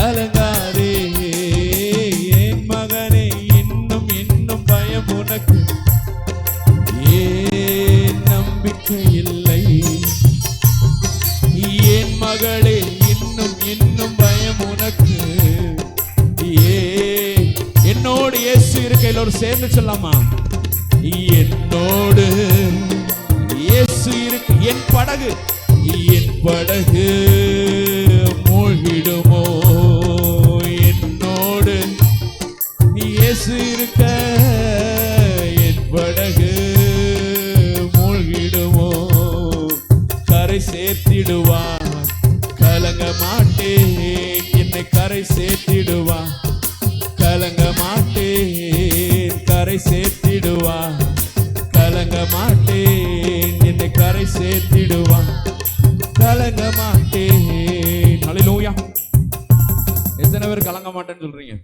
கலங்காதே என் மகனே இன்னும் இன்னும் பயம் உனக்கு. ஏன் நம்பிக்கை இல்லை? என் மகளே இன்னும் இன்னும் பயம் உனக்கு. ஏ என்னோடு இயேசு இருக்க எல்லோரும் சேர்ந்து சொல்லாமா என்னோடு இயேசு இருக்கு என் படகு. என் படகு. இயேசு இருக்க என் படகு மூழ்கிடுமோ? கரை சேர்த்திடுவா கலங்க மாட்டேன் என்னை கரை சேர்த்திடுவா கலங்க மாட்டேன் கரை சேர்த்திடுவா கலங்க மாட்டேன் என்னை கரை சேர்த்திடுவான். கலங்க மாட்டேன். ஹalleluya எத்தனை பேர் கலங்க மாட்டேன்னு சொல்றீங்க?